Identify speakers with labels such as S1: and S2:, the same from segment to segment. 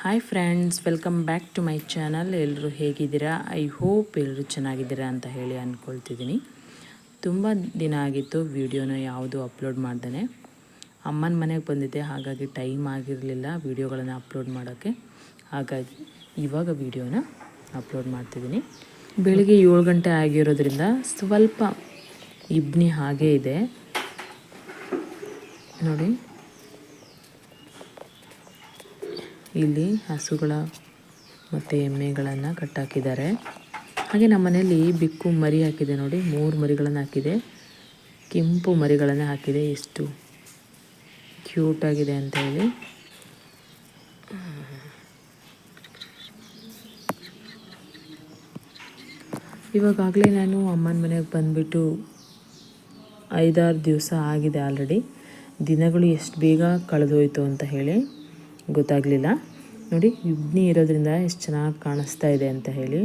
S1: Hi friends welcome back to my channel ಎಲ್ಲರೂ ಹೇಗಿದ್ದೀರಾ? I hope ಎಲ್ಲರೂ ಚೆನ್ನಾಗಿದ್ದೀರಾ ಅಂತ ಹೇಳಿ ಅಂದ್ಕೊಳ್ತಿದ್ದೀನಿ ತುಂಬ ದಿನ ಆಗಿತ್ತು ವಿಡಿಯೋನ ಯಾವುದು ಅಪ್ಲೋಡ್ ಮಾಡ್ದೇ ಅಮ್ಮನ ಮನೆಗೆ ಬಂದಿದ್ದೆ, ಹಾಗಾಗಿ ಟೈಮ್ ಆಗಿರಲಿಲ್ಲ ವೀಡಿಯೋಗಳನ್ನು ಅಪ್ಲೋಡ್ ಮಾಡೋಕ್ಕೆ ಹಾಗಾಗಿ ಇವಾಗ ವೀಡಿಯೋನ ಅಪ್ಲೋಡ್ ಮಾಡ್ತಿದ್ದೀನಿ. ಬೆಳಿಗ್ಗೆ ಏಳು ಗಂಟೆ ಆಗಿರೋದ್ರಿಂದ ಸ್ವಲ್ಪ ಇಬ್ನಿ ಹಾಗೇ ಇದೆ. ನೋಡಿ. ಇಲ್ಲಿ ಹಸುಗಳ ಮತ್ತು ಎಮ್ಮೆಗಳನ್ನು ಕಟ್ಟಾಕಿದ್ದಾರೆ. ಹಾಗೆ ನಮ್ಮ ಮನೆಯಲ್ಲಿ ಬಿಕ್ಕು ಮರಿ ಹಾಕಿದೆ ನೋಡಿ. ಮೂರು ಮರಿಗಳನ್ನು ಹಾಕಿದೆ. ಕೆಂಪು ಮರಿಗಳನ್ನು ಹಾಕಿದೆ. ಎಷ್ಟು ಕ್ಯೂಟಾಗಿದೆ ಅಂತ ಹೇಳಿ. ಇವಾಗಲೇ ನಾನು ಅಮ್ಮನ ಮನೆಗೆ ಬಂದುಬಿಟ್ಟು ಐದಾರು ದಿವಸ ಆಗಿದೆ ಆಲ್ರೆಡಿ. ದಿನಗಳು ಎಷ್ಟು ಬೇಗ ಕಳೆದೋಯ್ತು ಅಂತ ಹೇಳಿ. ಗೊತ್ತಾಗಲಿಲ್ಲ. ನೋಡಿ ಇಬ್ನಿ ಇರೋದ್ರಿಂದ ಎಷ್ಟು ಚೆನ್ನಾಗಿ ಕಾಣಿಸ್ತಾ ಇದೆ ಅಂತ ಹೇಳಿ.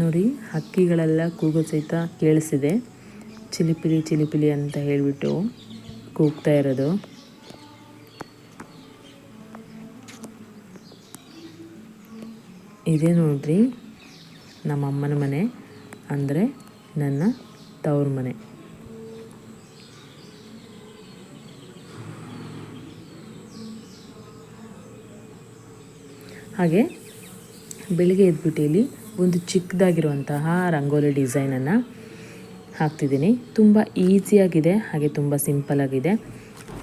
S1: ನೋಡಿ, ಹಕ್ಕಿಗಳೆಲ್ಲ ಕೂಗೋ ಸಹಿತ ಕೇಳಿಸಿದೆ. ಚಿಲಿಪಿಲಿ ಚಿಲಿಪಿಲಿ ಅಂತ ಹೇಳಿಬಿಟ್ಟು ಕೂಗ್ತಾ ಇರೋದು. ಇದೇ ನೋಡ್ರಿ ನಮ್ಮ ಅಮ್ಮನ ಮನೆ. ಅಂದರೆ ನನ್ನ ತವ್ರ ಮನೆ. ಹಾಗೆ ಬೆಳಿಗ್ಗೆ ಎದ್ಬಿಟ್ಟು ಇಲ್ಲಿ ಒಂದು ಚಿಕ್ಕದಾಗಿರುವಂತಹ ರಂಗೋಲಿ ಡಿಸೈನನ್ನು ಹಾಕ್ತಿದ್ದೀನಿ. ತುಂಬ ಈಸಿಯಾಗಿದೆ ಹಾಗೆ ತುಂಬ ಸಿಂಪಲಾಗಿದೆ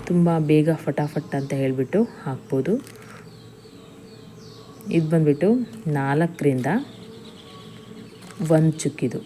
S1: ತುಂಬ ಬೇಗ ಫಟಾಫಟ್ ಅಂತ ಹೇಳಿಬಿಟ್ಟು ಹಾಕ್ಬೋದು. ಇದು ಬಂದ್ಬಿಟ್ಟು ನಾಲ್ಕರಿಂದ ಒಂದು ಚುಕ್ಕಿದು.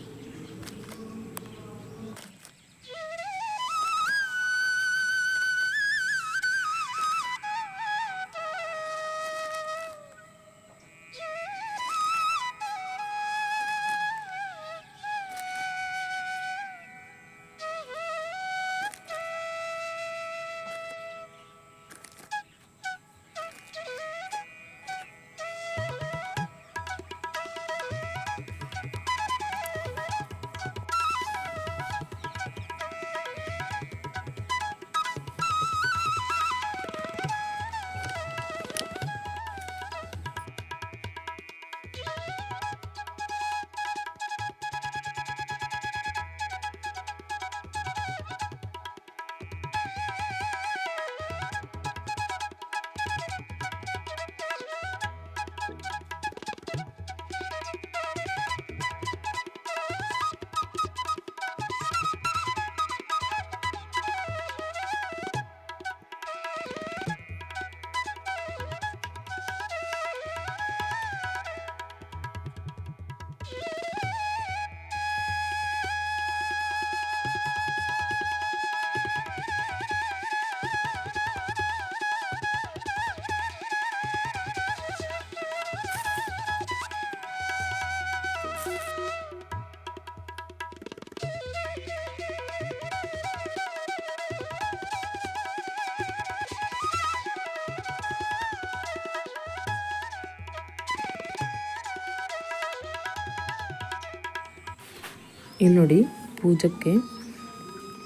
S1: ಇಲ್ಲಿ ನೋಡಿ ಪೂಜಕ್ಕೆ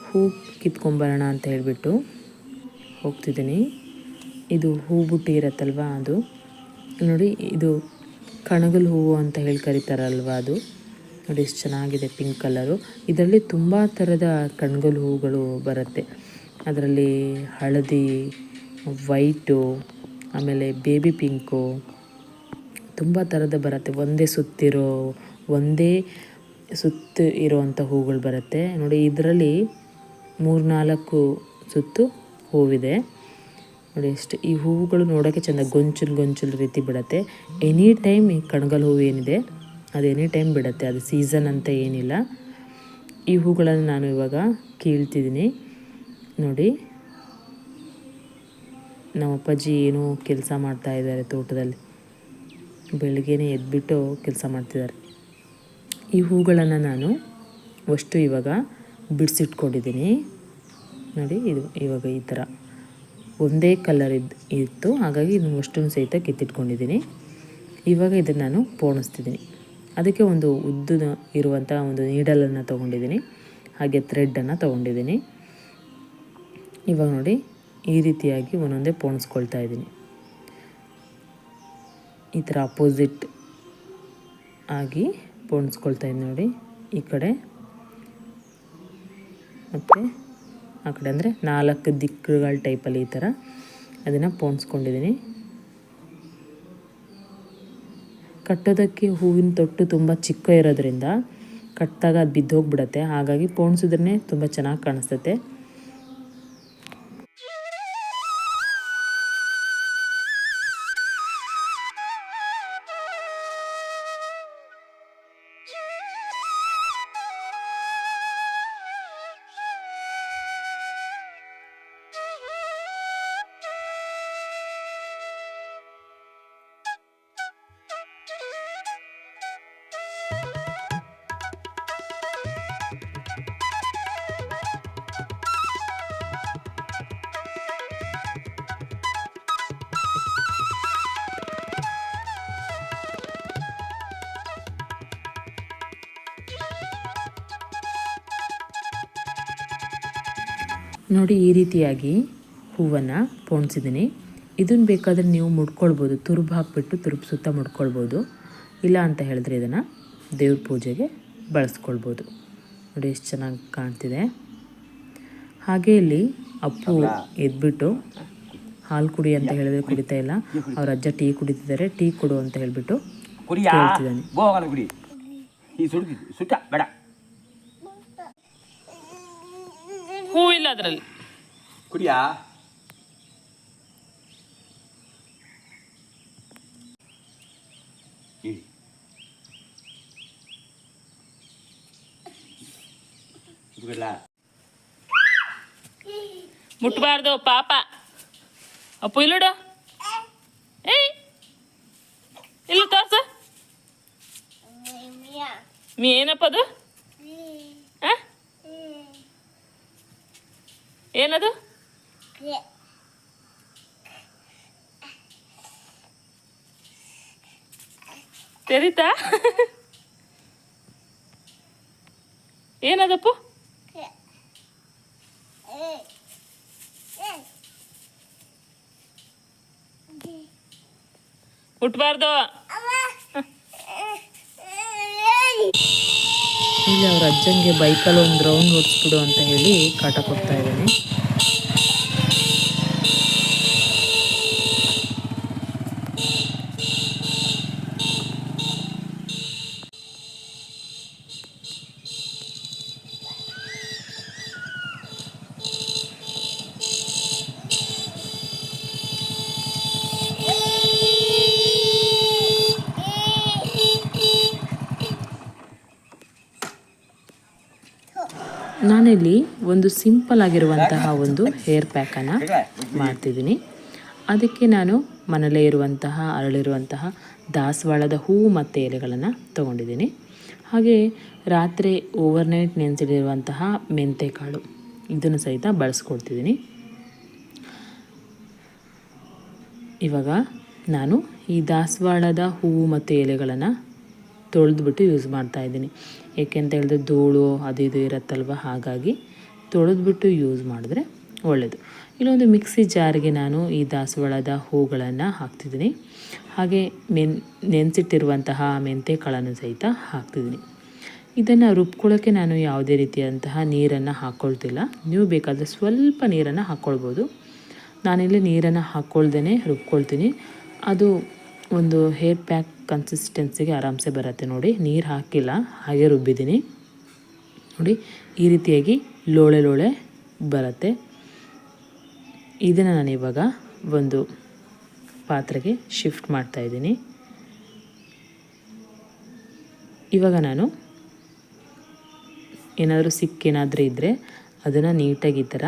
S1: ಹೂ ಕಿತ್ಕೊಂಬರೋಣ ಅಂತ ಹೇಳಿಬಿಟ್ಟು ಹೋಗ್ತಿದ್ದೀನಿ. ಇದು ಹೂ ಬುಟ್ಟಿ ಇರತ್ತಲ್ವ ಅದು? ನೋಡಿ ಇದು ಕಣಗಲ್ ಹೂವು ಅಂತ ಹೇಳಿ ಕರೀತಾರಲ್ವ ಅದು? ನೋಡಿ ಎಷ್ಟು ಚೆನ್ನಾಗಿದೆ ಪಿಂಕ್ ಕಲರು. ಇದರಲ್ಲಿ ತುಂಬ ಥರದ ಕಣ್ಗಲ್ ಹೂಗಳು ಬರುತ್ತೆ. ಅದರಲ್ಲಿ ಹಳದಿ, ವೈಟು, ಆಮೇಲೆ ಬೇಬಿ ಪಿಂಕು, ತುಂಬ ಥರದ ಬರುತ್ತೆ. ಒಂದೇ ಸುತ್ತಿರೋ, ಒಂದೇ ಸುತ್ತು ಇರುವಂಥ ಹೂಗಳು ಬರುತ್ತೆ. ನೋಡಿ, ಇದರಲ್ಲಿ ಮೂರ್ನಾಲ್ಕು ಸುತ್ತು ಹೂವಿದೆ. ನೋಡಿ ಎಷ್ಟು ಈ ಹೂವುಗಳು ನೋಡೋಕ್ಕೆ ಚೆಂದ ಗೊಂಚಲು ಗೊಂಚಲು ರೀತಿ ಬಿಡುತ್ತೆ. ಎನಿ ಟೈಮ್ ಈ ಕಣಗಲ್ ಹೂವು ಏನಿದೆ, ಅದು ಎನಿ ಟೈಮ್ ಬಿಡುತ್ತೆ. ಅದು ಸೀಸನ್ ಅಂತ ಏನಿಲ್ಲ. ಈ ಹೂಗಳನ್ನು ನಾನು ಇವಾಗ ಕೀಳ್ತಿದ್ದೀನಿ. ನೋಡಿ, ನಮ್ಮ ಅಪ್ಪಾಜಿ ಏನೋ ಕೆಲಸ ಮಾಡ್ತಾ ಇದ್ದಾರೆ ತೋಟದಲ್ಲಿ. ಬೆಳಗ್ಗೆನೇ ಎದ್ಬಿಟ್ಟು ಕೆಲಸ ಮಾಡ್ತಿದ್ದಾರೆ. ಈ ಹೂಗಳನ್ನು ನಾನು ಅಷ್ಟು ಇವಾಗ ಬಿಡಿಸಿಟ್ಕೊಂಡಿದ್ದೀನಿ. ನೋಡಿ, ಇದು ಇವಾಗ ಈ ಥರ ಒಂದೇ ಕಲರ್ ಇದ್ದು ಇತ್ತು. ಹಾಗಾಗಿ ಇದನ್ನು ಅಷ್ಟನ್ನು ಸಹಿತ ಕಿತ್ತಿಟ್ಕೊಂಡಿದ್ದೀನಿ. ಇವಾಗ ಇದನ್ನು ನಾನು ಪೋಣಿಸ್ತಿದ್ದೀನಿ. ಅದಕ್ಕೆ ಒಂದು ಉದ್ದ ಇರುವಂಥ ಒಂದು ನೀಡಲನ್ನು ತೊಗೊಂಡಿದ್ದೀನಿ. ಹಾಗೆ ಥ್ರೆಡ್ಡನ್ನು ತೊಗೊಂಡಿದ್ದೀನಿ. ಇವಾಗ ನೋಡಿ, ಈ ರೀತಿಯಾಗಿ ಒಂದೊಂದೇ ಪೋಣಿಸ್ಕೊಳ್ತಾ ಇದ್ದೀನಿ. ಈ ಥರ ಅಪೋಸಿಟ್ ಆಗಿ ಪೋಣಿಸ್ಕೊಳ್ತಾ ಇದ್ದೀನಿ ನೋಡಿ ಈ ಕಡೆ. ಮತ್ತು ಆ ಕಡೆ ಅಂದರೆ ನಾಲ್ಕು ದಿಕ್ಕುಗಳ ಟೈಪಲ್ಲಿ ಈ ಥರ ಅದನ್ನು ಪೋಣಿಸ್ಕೊಂಡಿದ್ದೀನಿ. ಕಟ್ಟೋದಕ್ಕೆ ಹೂವಿನ ತೊಟ್ಟು ತುಂಬ ಚಿಕ್ಕ ಇರೋದ್ರಿಂದ ಕಟ್ಟಿದಾಗ ಅದು ಬಿದ್ದೋಗ್ಬಿಡತ್ತೆ. ಹಾಗಾಗಿ ಪೋಣಿಸಿದ್ರೇ ತುಂಬ ಚೆನ್ನಾಗಿ ಕಾಣಿಸ್ತತೆ. ನೋಡಿ ಈ ರೀತಿಯಾಗಿ ಹೂವನ್ನು ಪೋಣಿಸಿದ್ದೀನಿ. ಇದನ್ನು ಬೇಕಾದರೆ ನೀವು ಮುಡ್ಕೊಳ್ಬೋದು ತುರುಬು ಹಾಕಿಬಿಟ್ಟು ತುರುಬು ಸುತ್ತ ಮುಡ್ಕೊಳ್ಬೋದು. ಇಲ್ಲ ಅಂತ ಹೇಳಿದ್ರೆ ಇದನ್ನು ದೇವ್ರ ಪೂಜೆಗೆ ಬಳಸ್ಕೊಳ್ಬೋದು. ನೋಡಿ ಎಷ್ಟು ಚೆನ್ನಾಗಿ ಕಾಣ್ತಿದೆ. ಹಾಗೆ ಇಲ್ಲಿ ಅಪ್ಪು ಎದ್ಬಿಟ್ಟು ಹಾಲು ಕುಡಿ ಅಂತ ಹೇಳಿದ್ರೆ ಕುಡಿತಾ ಇಲ್ಲ. ಅವ್ರ ಅಜ್ಜ ಟೀ ಕುಡಿತಿದ್ದಾರೆ ಟೀ ಕೊಡು ಅಂತ ಹೇಳಿಬಿಟ್ಟು ಕೇಳ್ತಿದ್ದಾನೆ.
S2: ಗೋವಾಗಲ್ಲ ಕುಡಿ ಈ ಸುಡ್ತಿ ಸುಟ್ಟ ಬೇಡ
S1: ಹೂವಿಲ್ಲ ಅದರಲ್ಲಿ.
S2: ಕುರಿಯಾ?
S3: ಮುಟ್ಬಾರ್ದು ಪಾಪ. ಅಪ್ಪು ಇಲ್ಲೋಡು ಏಯ್. ಇಲ್ಲ ತೋರ್ಸ. ಮೀ ಏನಪ್ಪ ಅದು ಆ? ಏನದು? ತೆರೀತಾ? ಏನದಪ್ಪು? ಮುಟ್ಬಾರ್ದು.
S1: ಇಲ್ಲಿ ಅವ್ರ ಅಜ್ಜಂಗೆ ಬೈಕಲ್ಲಿ ಒಂದು ರೌಂಡ್ ಓಡಿಸ್ಬಿಡು ಅಂತ ಹೇಳಿ ಕಾಟ ಕೊಡ್ತಾ ಇದ್ದಾನೆ. ಒಂದು ಸಿಂಪಲ್ ಆಗಿರುವಂತಹ ಒಂದು ಹೇರ್ ಪ್ಯಾಕನ್ನು ಮಾಡ್ತಿದ್ದೀನಿ. ಅದಕ್ಕೆ ನಾನು ಮನೆಯಲ್ಲೇ ಇರುವಂತಹ, ಅರಳಿರುವಂತಹ ದಾಸವಾಳದ ಹೂವು ಮತ್ತು ಎಲೆಗಳನ್ನು ತೊಗೊಂಡಿದ್ದೀನಿ. ಹಾಗೆ ರಾತ್ರಿ ಓವರ್ನೈಟ್ ನೆನೆಸಿಡಿರುವಂತಹ ಮೆಂತೆಕಾಳು, ಇದನ್ನು ಸಹಿತ ಬಳಸ್ಕೊಡ್ತಿದ್ದೀನಿ. ಇವಾಗ ನಾನು ಈ ದಾಸವಾಳದ ಹೂವು ಮತ್ತು ಎಲೆಗಳನ್ನು ತೊಳೆದ್ಬಿಟ್ಟು ಯೂಸ್ ಮಾಡ್ತಾ ಇದ್ದೀನಿ. ಏಕೆಂತ ಹೇಳಿದ್ರೆ ಧೂಳು ಅದು ಇದು ಇರುತ್ತಲ್ವ? ಹಾಗಾಗಿ ತೊಳೆದ್ಬಿಟ್ಟು ಯೂಸ್ ಮಾಡಿದ್ರೆ ಒಳ್ಳೆಯದು ಇಲ್ಲೊಂದು ಮಿಕ್ಸಿ ಜಾರಿಗೆ ನಾನು ಈ ದಾಸವಾಳದ ಹೂಗಳನ್ನು ಹಾಕ್ತಿದ್ದೀನಿ. ಹಾಗೆ ಮೆನ್, ನೆನೆಸಿಟ್ಟಿರುವಂತಹ ಮೆಂತೆಕಾಳನ್ನು ಸಹಿತ ಹಾಕ್ತಿದ್ದೀನಿ. ಇದನ್ನು ರುಬ್ಕೊಳ್ಳೋಕ್ಕೆ ನಾನು ಯಾವುದೇ ರೀತಿಯಾದಂತಹ ನೀರನ್ನು ಹಾಕ್ಕೊಳ್ತಿಲ್ಲ ನೀವು ಬೇಕಾದರೆ ಸ್ವಲ್ಪ ನೀರನ್ನು ಹಾಕ್ಕೊಳ್ಬೋದು ನಾನಿಲ್ಲಿ ನೀರನ್ನು ಹಾಕ್ಕೊಳ್ದೇ ರುಬ್ಕೊಳ್ತೀನಿ. ಅದು ಒಂದು ಹೇರ್ ಪ್ಯಾಕ್ ಕನ್ಸಿಸ್ಟೆನ್ಸಿಗೆ ಆರಾಮ್ಸೆ ಬರುತ್ತೆ ನೋಡಿ. ನೀರು ಹಾಕಿಲ್ಲ, ಹಾಗೆ ರುಬ್ಬಿದ್ದೀನಿ. ನೋಡಿ, ಈ ರೀತಿಯಾಗಿ ಲೋಳೆ ಲೋಳೆ ಬರುತ್ತೆ. ಇದನ್ನು ನಾನು ಇವಾಗ ಒಂದು ಪಾತ್ರೆಗೆ ಶಿಫ್ಟ್ ಮಾಡ್ತಾ ಇದ್ದೀನಿ. ಇವಾಗ ನಾನು ಏನಾದರೂ ಸಿಕ್ಕೇನಾದರೂ ಇದ್ದರೆ ಅದನ್ನು ನೀಟಾಗಿ ಈ ಥರ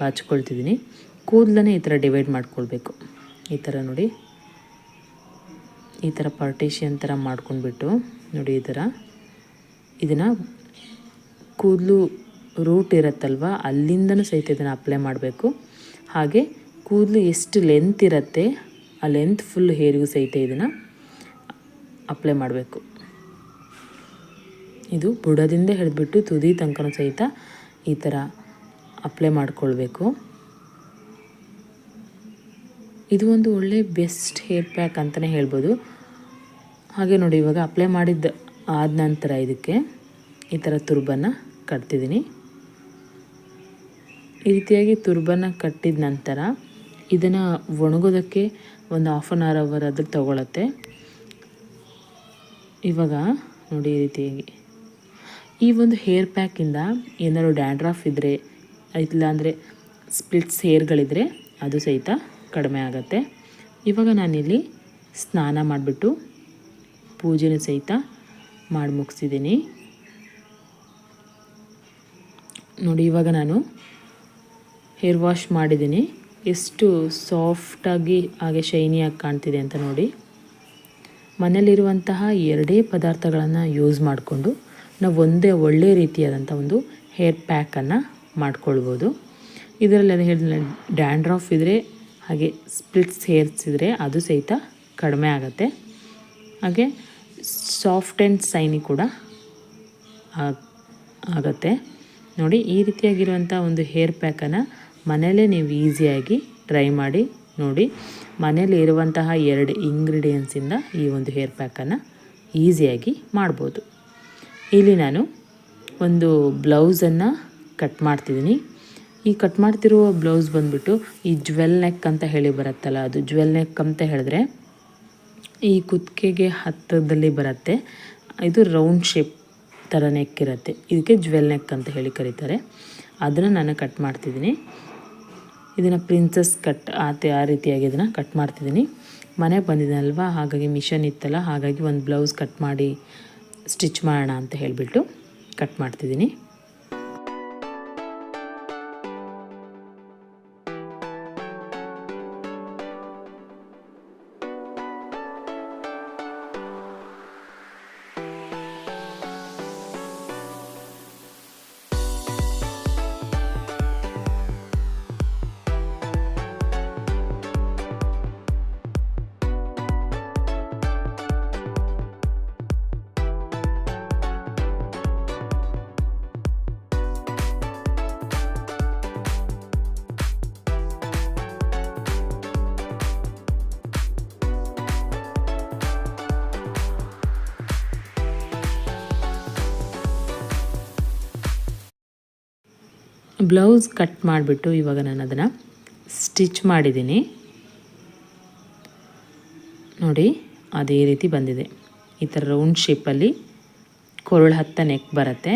S1: ಬಾಚ್ಕೊಳ್ತಿದ್ದೀನಿ ಕೂದಲನ್ನೇ ಈ ಥರ ಡಿವೈಡ್ ಮಾಡ್ಕೊಳ್ಬೇಕು. ಈ ಥರ ನೋಡಿ. ಈ ಥರ ಪಾರ್ಟೇಷಿಯನ್ ಥರ ಮಾಡ್ಕೊಂಡ್ಬಿಟ್ಟು ನೋಡಿ ಈ ಥರ ಇದನ್ನು ಕೂದಲು ರೂಟ್ ಇರುತ್ತಲ್ವ? ಅಲ್ಲಿಂದನೂ ಸಹಿತ ಇದನ್ನು ಅಪ್ಲೈ ಮಾಡಬೇಕು. ಹಾಗೆ ಕೂದಲು ಎಷ್ಟು ಲೆಂತ್ ಇರುತ್ತೆ, ಆ ಲೆಂತ್ ಫುಲ್ ಹೇರಿಗೂ ಸಹಿತ ಇದನ್ನು ಅಪ್ಲೈ ಮಾಡಬೇಕು. ಇದು ಬುಡದಿಂದ ಹಿಡಿದ್ಬಿಟ್ಟು ತುದಿ ತನಕನೂ ಸಹಿತ ಈ ಥರ ಅಪ್ಲೈ ಮಾಡಿಕೊಳ್ಬೇಕು. ಇದು ಒಂದು ಒಳ್ಳೆ ಬೆಸ್ಟ್ ಹೇರ್ ಪ್ಯಾಕ್ ಅಂತಲೇ ಹೇಳ್ಬೋದು. ಹಾಗೆ ನೋಡಿ ಇವಾಗ ಅಪ್ಲೈ ಮಾಡಿದ್ದ ಆದ ನಂತರ ಇದಕ್ಕೆ ಈ ಥರ ತುರ್ಬನ್ನು ಕಟ್ತಿದ್ದೀನಿ. ಈ ರೀತಿಯಾಗಿ ತುರ್ಬನ್ನು ಕಟ್ಟಿದ ನಂತರ ಇದನ್ನು ಒಣಗೋದಕ್ಕೆ ಒಂದು ಹಾಫ್ ಆನ್ ಅವರ್ ಆದರೂ ತಗೊಳತ್ತೆ. ಇವಾಗ ನೋಡಿ ಈ ರೀತಿಯಾಗಿ. ಈ ಒಂದು ಹೇರ್ ಪ್ಯಾಕಿಂದ ಏನಾದರೂ ಡ್ಯಾಂಡ್ರಫ್ ಇದ್ದರೆ ಇಲ್ಲಾಂದರೆ ಸ್ಪ್ಲಿಟ್ಸ್ ಹೇರ್ಗಳಿದ್ರೆ ಅದು ಸಹಿತ ಕಡಿಮೆ ಆಗುತ್ತೆ. ಇವಾಗ ನಾನಿಲ್ಲಿ ಸ್ನಾನ ಮಾಡಿಬಿಟ್ಟು ಪೂಜೆನೂ ಸಹಿತ ಮಾಡಿ ಮುಗಿಸಿದ್ದೀನಿ ನೋಡಿ ಇವಾಗ ನಾನು ಹೇರ್ ವಾಶ್ ಮಾಡಿದ್ದೀನಿ. ಎಷ್ಟು ಸಾಫ್ಟಾಗಿ ಹಾಗೆ ಶೈನಿಯಾಗಿ ಕಾಣ್ತಿದೆ ಅಂತ ನೋಡಿ. ಮನೆಯಲ್ಲಿರುವಂತಹ ಎರಡೇ ಪದಾರ್ಥಗಳನ್ನು ಯೂಸ್ ಮಾಡಿಕೊಂಡು, ನಾವು ಒಂದೇ ಒಳ್ಳೆಯ ರೀತಿಯಾದಂಥ ಒಂದು ಹೇರ್ ಪ್ಯಾಕನ್ನು ಮಾಡ್ಕೊಳ್ಬೋದು. ಇದರಲ್ಲಿ ಅದು ಹೇಳಿದ ಡ್ಯಾಂಡ್ರಾಫ್ ಇದ್ದರೆ ಹಾಗೆ ಸ್ಪ್ಲಿಟ್ಸ್ ಹೇರ್ಸ್ ಇದ್ದರೆ ಅದು ಸಹಿತ ಕಡಿಮೆ ಆಗುತ್ತೆ. ಹಾಗೆ ಸಾಫ್ಟ್ ಆ್ಯಂಡ್ ಸೈನಿ ಕೂಡ ಆಗ್- ಆಗತ್ತೆ. ನೋಡಿ, ಈ ರೀತಿಯಾಗಿರುವಂಥ ಒಂದು ಹೇರ್ ಪ್ಯಾಕನ್ನು ಮನೆಯಲ್ಲೇ ನೀವು ಈಸಿಯಾಗಿ ಟ್ರೈ ಮಾಡಿ, ನೋಡಿ. ಮನೇಲಿ ಇರುವಂತಹ ಎರಡು ಇಂಗ್ರೀಡಿಯೆಂಟ್ಸಿಂದ ಈ ಒಂದು ಹೇರ್ ಪ್ಯಾಕನ್ನು ಈಸಿಯಾಗಿ ಮಾಡ್ಬೋದು. ಇಲ್ಲಿ ನಾನು ಒಂದು ಬ್ಲೌಸನ್ನು ಕಟ್ ಮಾಡ್ತಿದ್ದೀನಿ. ಈ ಕಟ್ ಮಾಡ್ತಿರುವ ಬ್ಲೌಸ್ ಬಂದ್ಬಿಟ್ಟು ಈ ಜ್ವೆಲ್ ನೆಕ್ ಅಂತ ಹೇಳಿ ಬರುತ್ತಲ್ಲ, ಅದು ಜ್ವೆಲ್ ನೆಕ್ ಅಂತ ಹೇಳಿದ್ರೆ ಈ ಕುತ್ತಿಗೆಗೆ ಹತ್ತಿರದಲ್ಲಿ ಬರುತ್ತೆ. ಇದು ರೌಂಡ್ ಶೇಪ್ ಥರ ನೆಕ್ ಇರುತ್ತೆ. ಇದಕ್ಕೆ ಜ್ವೆಲ್ ನೆಕ್ ಅಂತ ಹೇಳಿ ಕರೀತಾರೆ. ಅದನ್ನು ನಾನು ಕಟ್ ಮಾಡ್ತಿದ್ದೀನಿ. ಇದನ್ನು ಪ್ರಿನ್ಸಸ್ ಕಟ್ ಆತ ಆ ರೀತಿಯಾಗಿ ಇದನ್ನು ಕಟ್ ಮಾಡ್ತಿದ್ದೀನಿ. ಮನೆಗೆ ಬಂದಿದ್ದೀನಲ್ವಾ ಹಾಗಾಗಿ ಮಿಷನ್ ಇತ್ತಲ್ಲ? ಹಾಗಾಗಿ ಒಂದು ಬ್ಲೌಸ್ ಕಟ್ ಮಾಡಿ ಸ್ಟಿಚ್ ಮಾಡೋಣ ಅಂತ ಹೇಳಿಬಿಟ್ಟು ಕಟ್ ಮಾಡ್ತಿದ್ದೀನಿ. ಬ್ಲೌಸ್ ಕಟ್ ಮಾಡಿಬಿಟ್ಟು ಇವಾಗ ನಾನು ಅದನ್ನು ಸ್ಟಿಚ್ ಮಾಡಿದ್ದೀನಿ. ನೋಡಿ, ಅದೇ ರೀತಿ ಬಂದಿದೆ. ಈ ಥರ ರೌಂಡ್ ಶೇಪಲ್ಲಿ ಕೊರಳು ಹತ್ತ ನೆಕ್ ಬರುತ್ತೆ.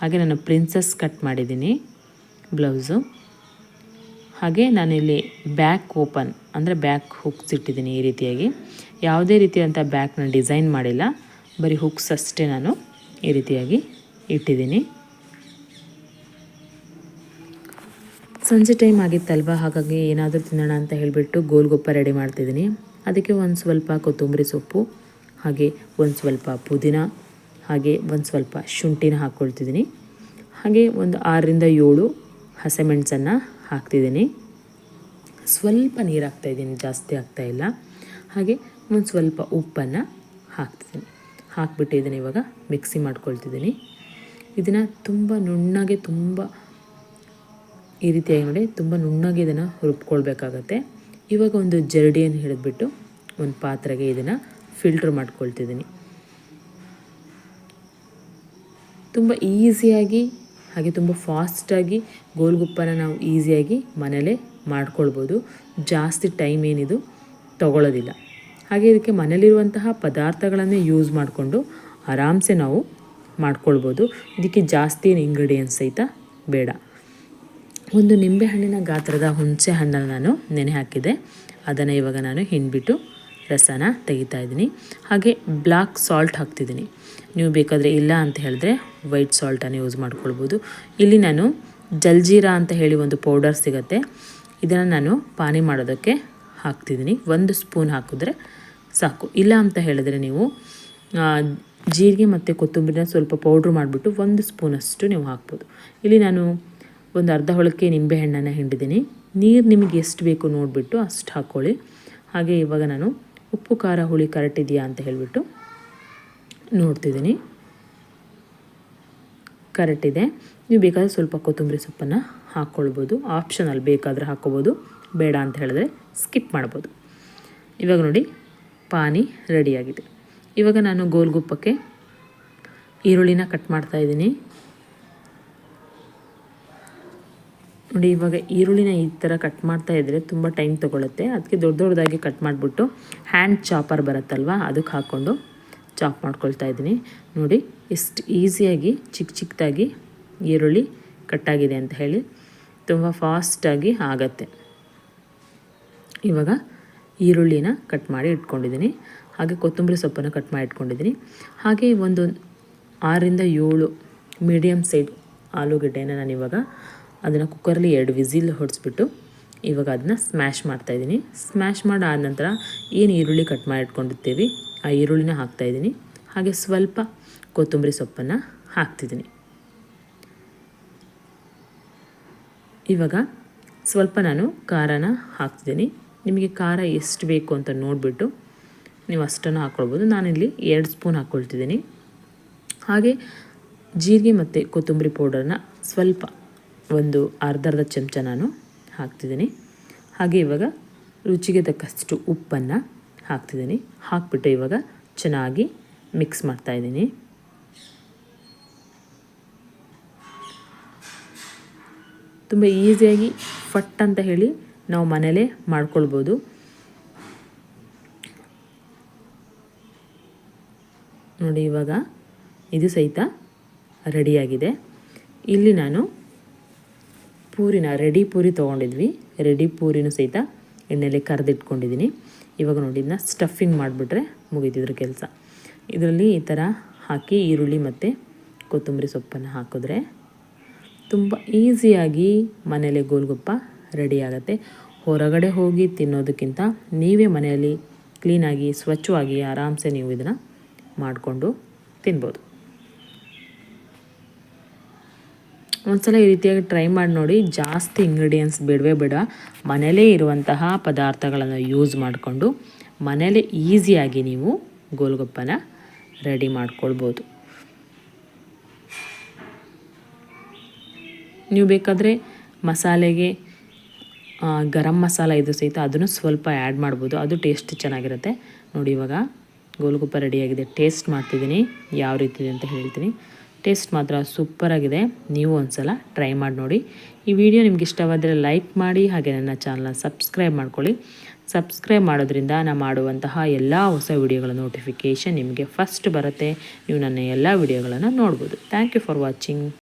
S1: ಹಾಗೆ ನಾನು ಪ್ರಿನ್ಸಸ್ ಕಟ್ ಮಾಡಿದ್ದೀನಿ ಬ್ಲೌಸು. ಹಾಗೆ ನಾನಿಲ್ಲಿ ಬ್ಯಾಕ್ ಓಪನ್ ಅಂದರೆ ಬ್ಯಾಕ್ ಹುಕ್ಸ್ ಇಟ್ಟಿದ್ದೀನಿ ಈ ರೀತಿಯಾಗಿ. ಯಾವುದೇ ರೀತಿಯಾದಂಥ ಬ್ಯಾಕ್ನ ಡಿಸೈನ್ ಮಾಡಿಲ್ಲ. ಬರೀ ಹುಕ್ಸ್ ಅಷ್ಟೇ ನಾನು ಈ ರೀತಿಯಾಗಿ ಇಟ್ಟಿದ್ದೀನಿ. ಸಂಜೆ ಟೈಮ್ ಆಗಿತ್ತಲ್ವ? ಹಾಗಾಗಿ ಏನಾದರೂ ತಿನ್ನೋಣ ಅಂತ ಹೇಳಿಬಿಟ್ಟು ಗೋಲ್ಗೊಪ್ಪ ರೆಡಿ ಮಾಡ್ತಿದ್ದೀನಿ. ಅದಕ್ಕೆ ಒಂದು ಸ್ವಲ್ಪ ಕೊತ್ತಂಬರಿ ಸೊಪ್ಪು, ಹಾಗೆ ಒಂದು ಸ್ವಲ್ಪ ಪುದೀನ, ಹಾಗೆ ಒಂದು ಸ್ವಲ್ಪ ಶುಂಠಿನ ಹಾಕ್ಕೊಳ್ತಿದ್ದೀನಿ ಹಾಗೆ ಒಂದು ಆರರಿಂದ ಏಳು ಹಸಿಮೆಣಸನ್ನು ಹಾಕ್ತಿದ್ದೀನಿ. ಸ್ವಲ್ಪ ನೀರು ಹಾಕ್ತಾಯಿದ್ದೀನಿ ಜಾಸ್ತಿ ಆಗ್ತಾಯಿಲ್ಲ ಹಾಗೆ ಒಂದು ಸ್ವಲ್ಪ ಉಪ್ಪನ್ನು ಹಾಕ್ತಿದ್ದೀನಿ. ಹಾಕ್ಬಿಟ್ಟು ಇದನ್ನು ಇವಾಗ ಮಿಕ್ಸಿ ಮಾಡ್ಕೊಳ್ತಿದ್ದೀನಿ. ಇದನ್ನು ತುಂಬ ನುಣ್ಣಗೆ ತುಂಬ ಈ ರೀತಿಯಾಗಿ ನೋಡಿ, ತುಂಬ ನುಣ್ಣಗೆ ಇದನ್ನು ರುಬ್ಕೊಳ್ಬೇಕಾಗತ್ತೆ. ಇವಾಗ ಒಂದು ಜರಡಿಯನ್ನು ಹಿಡಿದ್ಬಿಟ್ಟು ಒಂದು ಪಾತ್ರೆಗೆ ಇದನ್ನು ಫಿಲ್ಟ್ರ್ ಮಾಡ್ಕೊಳ್ತಿದ್ದೀನಿ. ತುಂಬ ಈಸಿಯಾಗಿ ಹಾಗೆ ತುಂಬ ಫಾಸ್ಟಾಗಿ ಗೋಲ್ಗುಪ್ಪನ ನಾವು ಈಸಿಯಾಗಿ ಮನೇಲೇ ಮಾಡ್ಕೊಳ್ಬೋದು. ಜಾಸ್ತಿ ಟೈಮ್ ಏನಿದು ತಗೊಳ್ಳೋದಿಲ್ಲ ಹಾಗೆ ಇದಕ್ಕೆ ಮನೇಲಿರುವಂತಹ ಪದಾರ್ಥಗಳನ್ನೇ ಯೂಸ್ ಮಾಡಿಕೊಂಡು ಆರಾಮ್ಸೆ ನಾವು ಮಾಡ್ಕೊಳ್ಬೋದು. ಇದಕ್ಕೆ ಜಾಸ್ತಿ ಏನು ಇಂಗ್ರೀಡಿಯೆಂಟ್ಸ್ ಸಹಿತ ಬೇಡ. ಒಂದು ನಿಂಬೆಹಣ್ಣಿನ ಗಾತ್ರದ ಹುಣಸೆ ಹಣ್ಣನ್ನು ನಾನು ನೆನೆ ಹಾಕಿದೆ. ಅದನ್ನು ಇವಾಗ ನಾನು ಹಿಂಡ್ಬಿಟ್ಟು ರಸನ ತೆಗಿತಾ ಇದ್ದೀನಿ. ಹಾಗೆ ಬ್ಲ್ಯಾಕ್ ಸಾಲ್ಟ್ ಹಾಕ್ತಿದ್ದೀನಿ. ನೀವು ಬೇಕಾದರೆ ಇಲ್ಲ ಅಂತ ಹೇಳಿದ್ರೆ ವೈಟ್ ಸಾಲ್ಟನ್ನು ಯೂಸ್ ಮಾಡ್ಕೊಳ್ಬೋದು. ಇಲ್ಲಿ ನಾನು ಜಲ್ಜೀರಾ ಅಂತ ಹೇಳಿ ಒಂದು ಪೌಡರ್ ಸಿಗುತ್ತೆ. ಇದನ್ನು ನಾನು ಪಾನಿ ಮಾಡೋದಕ್ಕೆ ಹಾಕ್ತಿದ್ದೀನಿ. ಒಂದು ಸ್ಪೂನ್ ಹಾಕಿದ್ರೆ ಸಾಕು. ಇಲ್ಲ ಅಂತ ಹೇಳಿದ್ರೆ ನೀವು ಜೀರಿಗೆ ಮತ್ತು ಕೊತ್ತಂಬರಿನ ಸ್ವಲ್ಪ ಪೌಡ್ರ್ ಮಾಡಿಬಿಟ್ಟು ಒಂದು ಸ್ಪೂನಷ್ಟು ನೀವು ಹಾಕ್ಬೋದು. ಇಲ್ಲಿ ನಾನು ಒಂದು ಅರ್ಧ ಹೊಳಕ್ಕೆ ನಿಂಬೆಹಣ್ಣನ್ನು ಹಿಂಡಿದ್ದೀನಿ. ನೀರು ನಿಮಗೆ ಎಷ್ಟು ಬೇಕು ನೋಡಿಬಿಟ್ಟು ಅಷ್ಟು ಹಾಕ್ಕೊಳ್ಳಿ ಹಾಗೆ ಇವಾಗ ನಾನು ಉಪ್ಪು, ಖಾರ, ಹುಳಿ ಕರೆಕ್ಟ್ ಅಂತ ಹೇಳಿಬಿಟ್ಟು ನೋಡ್ತಿದ್ದೀನಿ. ಕರೆಕ್ಟ್ ಇದೆ. ನೀವು ಬೇಕಾದರೆ ಸ್ವಲ್ಪ ಕೊತ್ತಂಬರಿ ಸೊಪ್ಪನ್ನು ಹಾಕ್ಕೊಳ್ಬೋದು ಆಪ್ಷನಲ್ ಬೇಕಾದರೆ ಹಾಕ್ಕೊಬೋದು ಬೇಡ ಅಂತ ಹೇಳಿದ್ರೆ ಸ್ಕಿಪ್ ಮಾಡ್ಬೋದು. ಇವಾಗ ನೋಡಿ, ಪಾನಿ ರೆಡಿಯಾಗಿದೆ. ಇವಾಗ ನಾನು ಗೋಲ್ಗುಪ್ಪಕ್ಕೆ ಈರುಳ್ಳಿನ ಕಟ್ ಮಾಡ್ತಾ ಇದ್ದೀನಿ ನೋಡಿ, ಇವಾಗ ಈರುಳ್ಳಿನ ಈ ಥರ ಕಟ್ ಮಾಡ್ತಾ ಇದ್ದರೆ ತುಂಬ ಟೈಮ್ ತೊಗೊಳುತ್ತೆ. ಅದಕ್ಕೆ ದೊಡ್ಡ ದೊಡ್ಡದಾಗಿ ಕಟ್ ಮಾಡಿಬಿಟ್ಟು ಹ್ಯಾಂಡ್ ಚಾಪರ್ ಬರುತ್ತಲ್ವ ಅದಕ್ಕೆ ಹಾಕ್ಕೊಂಡು ಚಾಪ್ ಮಾಡ್ಕೊಳ್ತಾ ಇದ್ದೀನಿ. ನೋಡಿ, ಎಷ್ಟು ಈಸಿಯಾಗಿ ಚಿಕ್ಕ ಚಿಕ್ಕದಾಗಿ ಈರುಳ್ಳಿ ಕಟ್ಟಾಗಿದೆ ಅಂತ ಹೇಳಿ ತುಂಬ ಫಾಸ್ಟಾಗಿ ಆಗತ್ತೆ. ಇವಾಗ ಈರುಳ್ಳಿನ ಕಟ್ ಮಾಡಿ ಇಟ್ಕೊಂಡಿದ್ದೀನಿ. ಹಾಗೆ ಕೊತ್ತಂಬರಿ ಸೊಪ್ಪನ್ನು ಕಟ್ ಮಾಡಿ ಇಟ್ಕೊಂಡಿದ್ದೀನಿ. ಹಾಗೆ ಒಂದು ಆರರಿಂದ ಏಳು ಮೀಡಿಯಮ್ ಆಲೂಗಡ್ಡೆನ ನಾನು ಇವಾಗ ಅದನ್ನು ಕುಕ್ಕರಲ್ಲಿ ಎರಡು ವಿಸಿಲ್ ಹೊಡೆಸ್ಬಿಟ್ಟು ಇವಾಗ ಅದನ್ನ ಸ್ಮ್ಯಾಶ್ ಮಾಡ್ತಾಯಿದ್ದೀನಿ ಸ್ಮ್ಯಾಶ್ ಮಾಡಾದ ನಂತರ ಏನು ಈರುಳ್ಳಿ ಕಟ್ ಮಾಡಿಟ್ಕೊಂಡಿರ್ತೀವಿ, ಆ ಈರುಳ್ಳಿನ ಹಾಕ್ತಾಯಿದ್ದೀನಿ ಹಾಗೆ ಸ್ವಲ್ಪ ಕೊತ್ತಂಬರಿ ಸೊಪ್ಪನ್ನು ಹಾಕ್ತಿದ್ದೀನಿ. ಇವಾಗ ಸ್ವಲ್ಪ ನಾನು ಖಾರನ ಹಾಕ್ತಿದ್ದೀನಿ. ನಿಮಗೆ ಖಾರ ಎಷ್ಟು ಬೇಕು ಅಂತ ನೋಡಿಬಿಟ್ಟು ನೀವು ಅಷ್ಟನ್ನು ಹಾಕ್ಕೊಳ್ಬೋದು ನಾನಿಲ್ಲಿ ಎರಡು ಸ್ಪೂನ್ ಹಾಕ್ಕೊಳ್ತಿದ್ದೀನಿ ಹಾಗೆ ಜೀರಿಗೆ ಮತ್ತು ಕೊತ್ತಂಬರಿ ಪೌಡರ್ನ ಸ್ವಲ್ಪ ಒಂದು ಅರ್ಧ ಅರ್ಧ ಚಮಚ ನಾನು ಹಾಕ್ತಿದ್ದೀನಿ. ಹಾಗೆ ಇವಾಗ ರುಚಿಗೆ ತಕ್ಕಷ್ಟು ಉಪ್ಪನ್ನು ಹಾಕ್ತಿದ್ದೀನಿ. ಹಾಕ್ಬಿಟ್ಟು ಇವಾಗ ಚೆನ್ನಾಗಿ ಮಿಕ್ಸ್ ಮಾಡ್ತಾಯಿದ್ದೀನಿ ತುಂಬ ಈಸಿಯಾಗಿ ಫಟ್ ಅಂತ ಹೇಳಿ ನಾವು ಮನೇಲೇ ಮಾಡ್ಕೊಳ್ಬೋದು. ನೋಡಿ ಇವಾಗ ಇದು ಸಹಿತ ರೆಡಿಯಾಗಿದೆ. ಇಲ್ಲಿ ನಾನು ಪೂರಿನ ರೆಡಿ ಪೂರಿ ತೊಗೊಂಡಿದ್ವಿ. ರೆಡಿ ಪೂರಿನೂ ಸಹಿತ ಎಣ್ಣೆಯಲ್ಲಿ ಕರೆದಿಟ್ಕೊಂಡಿದ್ದೀನಿ ಇವಾಗ ನೋಡಿ ಇದನ್ನ ಸ್ಟಫಿಂಗ್ ಮಾಡಿಬಿಟ್ರೆ ಮುಗೀತಿದ್ರ ಕೆಲಸ. ಇದರಲ್ಲಿ ಈ ಥರ ಹಾಕಿ ಈರುಳ್ಳಿ ಮತ್ತು ಕೊತ್ತಂಬರಿ ಸೊಪ್ಪನ್ನು ಹಾಕಿದ್ರೆ ತುಂಬ ಈಸಿಯಾಗಿ ಮನೇಲಿ ಗೋಲ್ಗುಪ್ಪ ರೆಡಿ ಆಗುತ್ತೆ. ಹೊರಗಡೆ ಹೋಗಿ ತಿನ್ನೋದಕ್ಕಿಂತ ನೀವೇ ಮನೆಯಲ್ಲಿ ಕ್ಲೀನಾಗಿ ಸ್ವಚ್ಛವಾಗಿ ಆರಾಮ್ಸೆ ನೀವು ಇದನ್ನು ಮಾಡಿಕೊಂಡು ತಿನ್ಬೋದು. ಒಂದ್ಸಲ ಈ ರೀತಿಯಾಗಿ ಟ್ರೈ ಮಾಡಿ ನೋಡಿ. ಜಾಸ್ತಿ ಇಂಗ್ರೀಡಿಯೆಂಟ್ಸ್ ಬೇಡವೇ ಬೇಡ. ಮನೇಲೇ ಇರುವಂತಹ ಪದಾರ್ಥಗಳನ್ನು ಯೂಸ್ ಮಾಡಿಕೊಂಡು ಮನೇಲೇ ಈಸಿಯಾಗಿ ನೀವು ಗೋಲ್ಗಪ್ಪನ ರೆಡಿ ಮಾಡ್ಕೊಳ್ಬೋದು. ನೀವು ಬೇಕಾದರೆ ಮಸಾಲೆಗೆ ಗರಂ ಮಸಾಲ ಇದು ಸಹಿತ ಅದನ್ನು ಸ್ವಲ್ಪ ಆ್ಯಡ್ ಮಾಡ್ಬೋದು. ಅದು ಟೇಸ್ಟ್ ಚೆನ್ನಾಗಿರುತ್ತೆ. ನೋಡಿ ಇವಾಗ ಗೋಲ್ಗುಪ್ಪ ರೆಡಿಯಾಗಿದೆ ಟೇಸ್ಟ್ ಮಾಡ್ತಿದ್ದೀನಿ. ಯಾವ ರೀತಿ ಇದೆ ಅಂತ ಹೇಳ್ತೀನಿ. ಟೇಸ್ಟ್ ಮಾತ್ರ ಸೂಪರಾಗಿದೆ. ನೀವು ಒಂದ್ಸಲ ಟ್ರೈ ಮಾಡಿ ನೋಡಿ. ಈ ವಿಡಿಯೋ ನಿಮ್ಗೆ ಇಷ್ಟವಾದರೆ ಲೈಕ್ ಮಾಡಿ ಹಾಗೆ ನನ್ನ ಚಾನಲ್ನ ಸಬ್ಸ್ಕ್ರೈಬ್ ಮಾಡ್ಕೊಳ್ಳಿ. ಸಬ್ಸ್ಕ್ರೈಬ್ ಮಾಡೋದ್ರಿಂದ ನಾನು ಮಾಡುವಂತಹ ಎಲ್ಲ ಹೊಸ ವಿಡಿಯೋಗಳ ನೋಟಿಫಿಕೇಷನ್ ನಿಮಗೆ ಫಸ್ಟ್ ಬರುತ್ತೆ. ನೀವು ನನ್ನ ಎಲ್ಲ ವಿಡಿಯೋಗಳನ್ನು ನೋಡ್ಬೋದು. Thank you for watching